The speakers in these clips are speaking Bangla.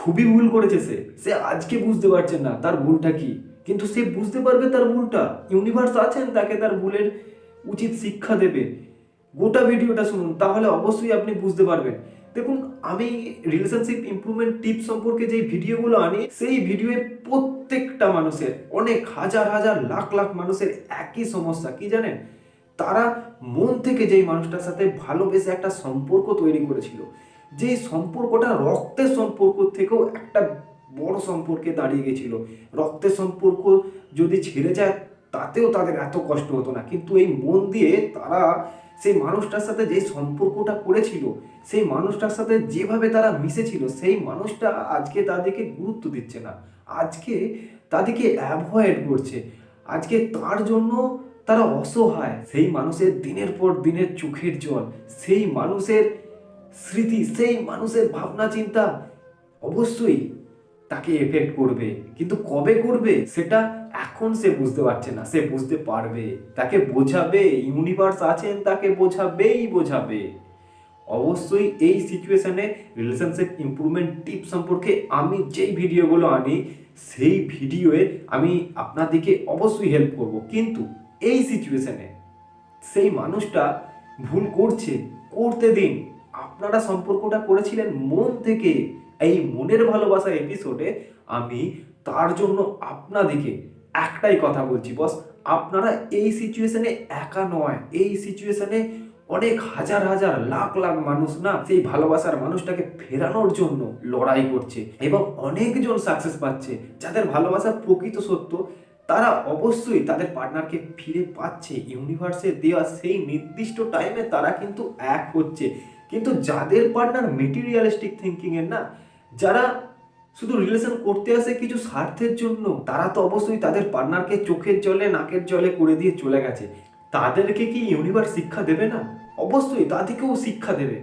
খুবই ভুল করেছে সে। সে আজকে বুঝতে পারছে না তার ভুলটা কি। কিন্তু সে বুঝতে পারবে তার ভুলটা। ইউনিভার্স আছেন, তাকে তার ভুলের উচিত শিক্ষা দেবে। গোটা ভিডিওটা শুনুন, তাহলে অবশ্যই আপনি বুঝতে পারবেন। দেখুন, আমি রিলেশনশিপ ইম্প্রুভমেন্ট টিপ সম্পর্কে যে ভিডিওগুলো আনি, সেই ভিডিওয়ে প্রত্যেকটা মানুষের, অনেক হাজার হাজার, লাখ লাখ মানুষের একই সমস্যা। কি জানেন? তারা মন থেকে যেই মানুষটার সাথে ভালোবেসে একটা সম্পর্ক তৈরি করেছিল যেই সম্পর্কটা রক্তের সম্পর্ক থেকেও একটা বড় সম্পর্কে দাঁড়িয়ে গেছিল। রক্তের সম্পর্ক যদি ছেড়ে যায়, তাতেও তাদের এত কষ্ট হতো না। কিন্তু এই মন দিয়ে তারা সেই মানুষটার সাথে যে সম্পর্কটা করেছিল, সেই মানুষটার সাথে যেভাবে তারা মিশেছিল, সেই মানুষটা আজকে তাদেরকে গুরুত্ব দিচ্ছে না। আজকে তাদেরকে অ্যাভয়েড করছে। আজকে তার জন্য তারা অসহায়। সেই মানুষের দিনের পর দিনের চোখের জল, সেই মানুষের স্মৃতি সেই মানুষের ভাবনা, চিন্তা অবশ্যই তাকে এফেক্ট করবে। কিন্তু কবে করবে, সেটা এখন সে বুঝতে পারছে না। সে বুঝতে পারবে, তাকে বোঝাবে ইউনিভার্স আছেন, তাকে বোঝাবেই বোঝাবে। অবশ্যই এই সিচুয়েশনে রিলেশনশিপ ইমপ্রুভমেন্ট টিপ সম্পর্কে আমি যেই ভিডিওগুলো আনি, সেই ভিডিওয়ে আমি আপনাদেরকে অবশ্যই হেল্প করব। কিন্তু এই সিচুয়েশনে সেই মানুষটা ভুল করছে, করতে দিন। আপনারা সম্পর্কটা করেছিলেন মন থেকে, এই মনের ভালোবাসা এপিসোডে আমি তার জন্য আপনাদেরকে একটাই কথা বলছি বস আপনারা এই সিচুয়েশনে একা নয়, এই সিচুয়েশনে অনেক হাজার হাজার লাখ লাখ মানুষ না, সেই ভালোবাসার মানুষটাকে ফেরানোর জন্য লড়াই করছে এবং অনেকজন সাকসেস পাচ্ছে, যাদের ভালোবাসা প্রকৃত সত্য, তারা অবশ্যই তাদের পার্টনারকে ফিরে পাচ্ছে ইউনিভার্সে দেওয়া সেই নির্দিষ্ট টাইমে তারা কিন্তু এক হচ্ছে। কিন্তু যাদের পার্টনার মেটেরিয়ালিস্টিক থিঙ্কিং এর না, যারা শুধু রিলেশন করতে আসে কিছু স্বার্থের জন্য, তারা তো অবশ্যই তাদের পার্টনারকে চোখের জলে, নাকের জলে করে দিয়ে চলে গেছে। তাদেরকে কি ইউনিভার্স শিক্ষা দেবে না? অবশ্যই তাদেরকেও শিক্ষা দেবে।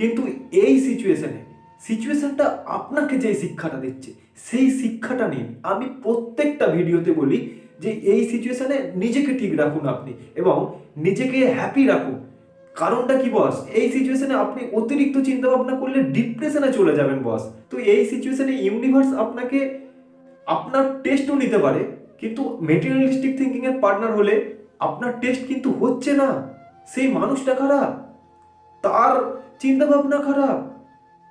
কিন্তু এই সিচুয়েশনে সিচুয়েশনটা আপনাকে যে শিক্ষাটা দিচ্ছে, সেই শিক্ষাটা নিন। আমি প্রত্যেকটা ভিডিওতে বলি যে এই সিচুয়েশনে নিজেকে ঠিক রাখুন আপনি এবং নিজেকে হ্যাপি রাখুন। কারণটা কি বস এই সিচুয়েশনে আপনি অতিরিক্ত চিন্তা ভাবনা করলে ডিপ্রেশনে চলে যাবেন বস তো এই সিচুয়েশনে ইউনিভার্স আপনাকে, আপনার টেস্টও নিতে পারে, কিন্তু মেটেরিয়ালিস্টিক থিঙ্কিং এর পার্টনার হলে আপনার টেস্ট কিন্তু হচ্ছে না। সেই মানুষটা খারাপ, তার চিন্তা ভাবনা খারাপ।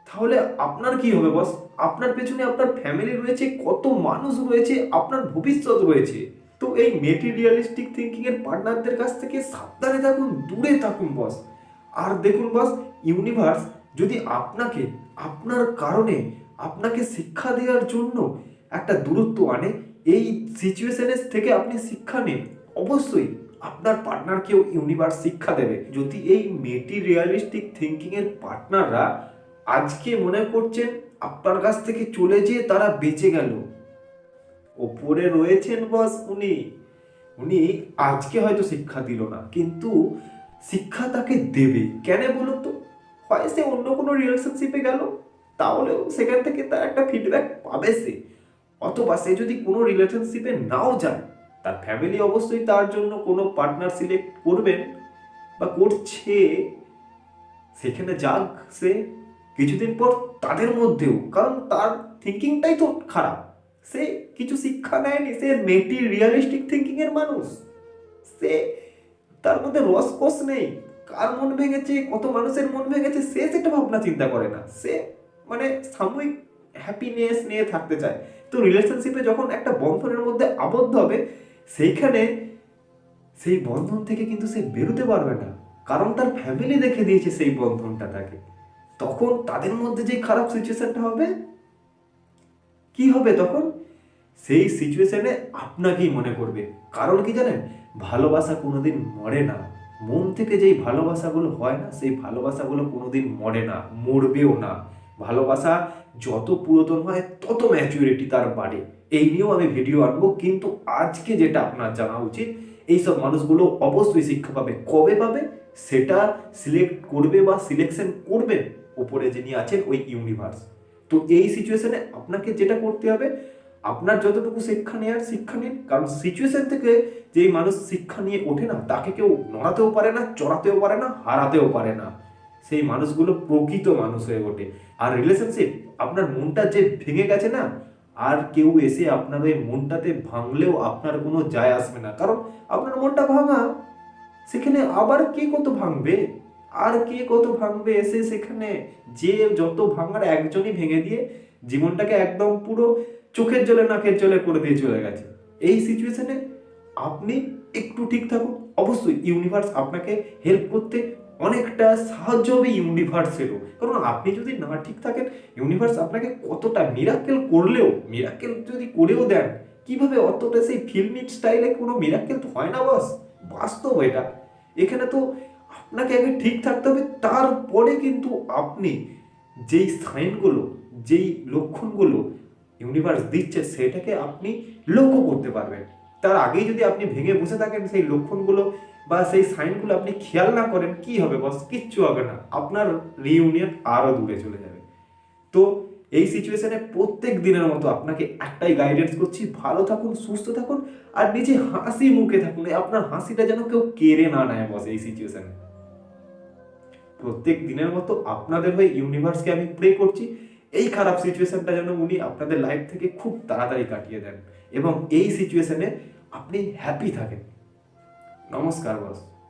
তাহলে আপনার কি হবে বস আপনার পেছনে আপনার ফ্যামিলি রয়েছে, কত মানুষ রয়েছে, আপনার ভবিষ্যৎ রয়েছে। তো এই মেটেরিয়ালিস্টিক থিঙ্কিং এর পার্টনারদের কাছ থেকে সাবধানে থাকুন, দূরে থাকুন বস আর দেখুন বস ইউনিভার্স যদি আপনাকে, আপনার কারণে, আপনাকে শিক্ষা দেওয়ার জন্য একটা দূরত্ব আনে, এই সিচুয়েশনের থেকে আপনি শিক্ষা নিন, অবশ্যই আপনার পার্টনারকেও ইউনিভার্স শিক্ষা দেবে। যদি এই মেটেরিয়ালিস্টিক এর পার্টনাররা আজকে মনে করছেন, আপনার কাছ থেকে চলে যেয়ে তারা বেঁচে গেল ওপরে রয়েছেন বস উনি। উনি আজকে হয়তো শিক্ষা দিল না, কিন্তু শিক্ষা তাকে দেবে। কেন বলুন তো? হয় সে অন্য কোনো রিলেশনশিপে গেল, তাহলেও সেখান থেকে তার একটা ফিডব্যাক পাবে সে। অথবা সে যদি কোনো রিলেশনশিপে নাও যায়, তার ফ্যামিলি অবশ্যই তার জন্য কোনো পার্টনার সিলেক্ট করবেন বা করছে। সেখানে যাক সে, কিছুদিন পর তাদের মধ্যেও, কারণ তার থিঙ্কিংটাই তো খারাপ। সে কিছু শিক্ষা নেয়নি, সে মেটি রিয়ালিস্টিক থিঙ্কিং এর মানুষ। সে তার মধ্যে রসকস নেই। কার মন ভেঙেছে, কত মানুষের মন ভেঙেছে, সে সেটা ভাবনা চিন্তা করে না। সে মানে সাময়িক হ্যাপিনেস নিয়ে থাকতে চায়। তো রিলেশনশিপে যখন একটা বন্ধনের মধ্যে আবদ্ধ হবে, সেইখানে সেই বন্ধন থেকে কিন্তু সে বেরোতে পারবে না। কারণ তার ফ্যামিলি দেখে দিয়েছে সেই বন্ধনটা তাকে। তখন তাদের মধ্যে যে খারাপ সিচুয়েশনটা হবে কি হবে তখন? সেই সিচুয়েশনে আপনাকেই মনে করবে। কারণ কি জানেন? ভালোবাসা কোনোদিন মরে না। মন থেকে যেই ভালোবাসাগুলো হয় না, সেই ভালোবাসাগুলো কোনোদিন মরে না, মরবেও না। ভালোবাসা যত পুরাতন হয়, তত ম্যাচুরিটি তার বাড়ে। এই নিয়েও আমি ভিডিও আনব। কিন্তু আজকে যেটা আপনার জানা উচিত, এইসব মানুষগুলো অবশ্যই শিক্ষা পাবে। কবে পাবে? সেটা সিলেক্ট করবে বা সিলেকশন করবেন উপরে যিনি আছেন ওই ইউনিভার্স তো এই সিচুয়েশনে আপনাকে যেটা করতে হবে, আপনার যতটুকু শিক্ষা নেওয়ার শিক্ষা নিন। কারণ সিচুয়েশন থেকে যেই মানুষ শিক্ষা নিয়ে ওঠে না, তাকে কেউ নড়াতেও পারে না, চড়াতেও পারে না, হারাতেও পারে না। সেই মানুষগুলো প্রকৃত মানুষ হয়ে ওঠে। আর রিলেশনশিপ আপনার মনটা যে ভেঙে গেছে না, আর কেউ এসে আপনার ওই মনটাতে ভাঙলেও আপনার কোনো যায় আসবে না। কারণ আপনার মনটা ভাঙা, সেখানে আবার কে কত ভাঙবে? আর কে কত ভাঙবে এসে সেখানে? যে যত ভাঙার একজনই ভেঙে দিয়ে জীবনটাকে একদম পুরো চোখের জলে, নাকের জলে করে দিয়ে চলে গেছে। এই সিচুয়েশনে আপনি একটু ঠিক থাকুন। অবশ্যই ইউনিভার্স আপনাকে হেল্প করতে অনেকটা সাহায্য হবে ইউনিভার্সেরও কারণ আপনি যদি না ঠিক থাকেন ইউনিভার্স আপনাকে কতটা মিরাক্কেল করলেও মিরাক্কেল যদি করেও দেন, কীভাবে অতটা সেই ফিল্মি স্টাইলে কোনো মিরাক্কেল তো হয় না বস বাস্তব এটা। এখানে তো আপনাকে আগে ঠিক থাকতে হবে, তারপরে কিন্তু আপনি যেই সাইনগুলো, যেই লক্ষণগুলো ইউনিভার্স দিচ্ছে, সেটাকে আপনি লক্ষ্য করতে পারবেন। তার আগেই যদি আপনি ভেঙে বসে থাকেন সেই লক্ষণগুলো বা সেই সাইনগুলো আপনি খেয়াল না করেন, কি হবে বস কিচ্ছু হবে না। আপনার রিইউনিয়ন আরও দূরে চলে যাবে। তো এই সিচুয়েশনে প্রত্যেক দিনের মতো আপনাকে একটাই গাইডেন্স করছি, ভালো থাকুন, সুস্থ থাকুন, আর নিজে হাসি মুখে থাকুন। আপনার হাসিটা যেন কেউ কেড়ে না নেয় বস এই সিচুয়েশনে প্রত্যেক দিনের মতো আপনাদের হয়ে ইউনিভার্সকে আমি প্রে করছি। এই খারাপ সিচুয়েশনটা যেন উনি আপনাদের লাইফ থেকে খুব তাড়াতাড়ি কাটিয়ে দেন। এবং এই সিচুয়েশনে আপনি হ্যাপি থাকেন। নমস্কার বস